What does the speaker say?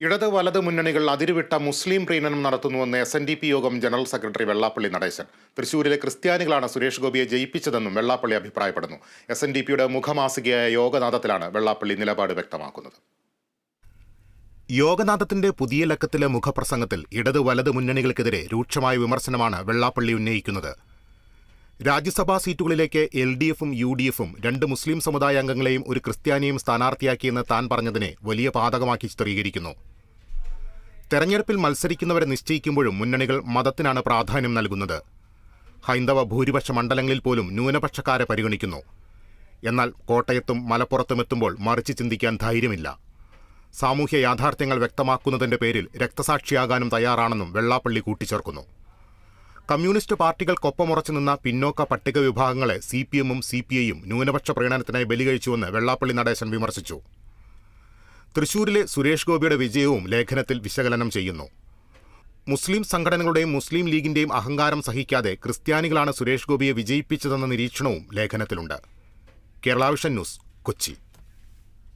ഇടത് വലത് മുന്നണികൾ അതിരുവിട്ട മുസ്ലിം പ്രീണനം നടത്തുന്നുവെന്ന് എസ് എൻ ഡി പി യോഗം ജനറൽ സെക്രട്ടറി വെള്ളാപ്പള്ളി നടേശൻ. തൃശൂരിലെ ക്രിസ്ത്യാനികളാണ് സുരേഷ് ഗോപിയെ ജയിപ്പിച്ചതെന്നും വെള്ളാപ്പള്ളി അഭിപ്രായപ്പെടുന്നു. എസ് എൻ ഡി പിയുടെ മുഖമാസികയായ യോഗനാഥത്തിലാണ് വെള്ളാപ്പള്ളി നിലപാട് വ്യക്തമാക്കുന്നത്. യോഗനാഥത്തിന്റെ പുതിയ ലക്കത്തിലെ മുഖപ്രസംഗത്തിൽ ഇടത് വലത് മുന്നണികൾക്കെതിരെ രൂക്ഷമായ വിമർശനമാണ് വെള്ളാപ്പള്ളി ഉന്നയിക്കുന്നത്. രാജ്യസഭാ സീറ്റുകളിലേക്ക് എൽ ഡി എഫും യു ഡി എഫും രണ്ട് മുസ്ലിം സമുദായ അംഗങ്ങളെയും ഒരു ക്രിസ്ത്യാനിയും സ്ഥാനാർത്ഥിയാക്കിയെന്ന് താൻ പറഞ്ഞതിനെ വലിയ പാതകമാക്കി ചിത്രീകരിക്കുന്നു. തെരഞ്ഞെടുപ്പിൽ മത്സരിക്കുന്നവരെ നിശ്ചയിക്കുമ്പോഴും മുന്നണികൾ മതത്തിനാണ് പ്രാധാന്യം നൽകുന്നത്. ഹൈന്ദവ ഭൂരിപക്ഷ മണ്ഡലങ്ങളിൽ പോലും ന്യൂനപക്ഷക്കാരെ പരിഗണിക്കുന്നു. എന്നാൽ കോട്ടയത്തും മലപ്പുറത്തും എത്തുമ്പോൾ മറിച്ച് ചിന്തിക്കാൻ ധൈര്യമില്ല. സാമൂഹ്യ യാഥാർത്ഥ്യങ്ങൾ വ്യക്തമാക്കുന്നതിന്റെ പേരിൽ രക്തസാക്ഷിയാകാനും തയ്യാറാണെന്നും വെള്ളാപ്പള്ളി കൂട്ടിച്ചേർക്കുന്നു. കമ്മ്യൂണിസ്റ്റ് പാർട്ടികൾക്കൊപ്പമുറച്ചു നിന്ന പിന്നോക്ക പട്ടിക വിഭാഗങ്ങളെ സി പി എമ്മും സി പി ഐയും ന്യൂനപക്ഷ പ്രീണനത്തിനായി ബലികഴിച്ചുവെന്ന് വെള്ളാപ്പള്ളി നടേശൻ വിമർശിച്ചു. തൃശൂരിലെ സുരേഷ് ഗോപിയുടെ വിജയവും ലേഖനത്തിൽ വിശകലനം ചെയ്യുന്നു. മുസ്ലിം സംഘടനകളുടെയും മുസ്ലിം ലീഗിന്റെയും അഹങ്കാരം സഹിക്കാതെ ക്രിസ്ത്യാനികളാണ് സുരേഷ് ഗോപിയെ വിജയിപ്പിച്ചതെന്ന നിരീക്ഷണവും ലേഖനത്തിലുണ്ട്. കേരളാവിഷൻ ന്യൂസ് കൊച്ചി.